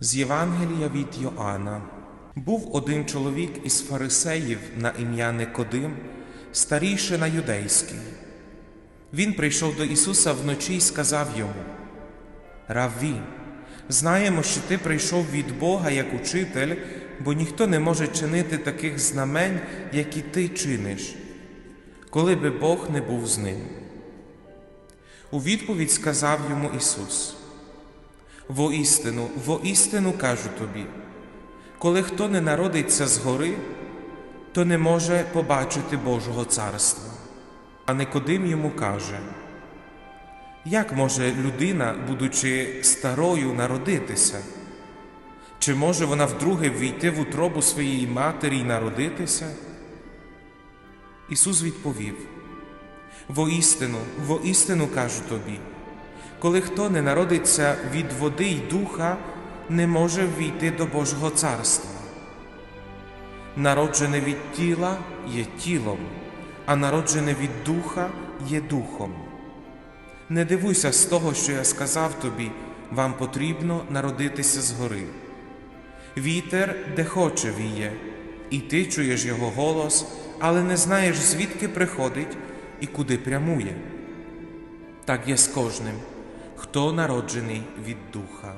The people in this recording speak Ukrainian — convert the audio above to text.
З Євангелія від Йоанна. Був один чоловік із фарисеїв на ім'я Никодим, старійшина юдейський. Він прийшов до Ісуса вночі і сказав йому: Равві, знаємо, що ти прийшов від Бога як учитель, бо ніхто не може чинити таких знамень, які ти чиниш, коли би Бог не був з ним. У відповідь сказав йому Ісус: Воістину, воістину кажу тобі, коли хто не народиться згори, то не може побачити Божого царства. А Никодим йому каже: Як може людина, будучи старою, народитися? Чи може вона вдруге ввійти в утробу своєї матері й народитися? Ісус відповів: Воістину, воістину кажу тобі, коли хто не народиться від води й духа, не може ввійти до Божого царства. Народжене від тіла є тілом, а народжене від духа є духом. Не дивуйся з того, що я сказав тобі, вам потрібно народитися згори. Вітер, де хоче віє, і ти чуєш його голос, але не знаєш, звідки приходить і куди прямує. Так є з кожним, хто народжений від духа.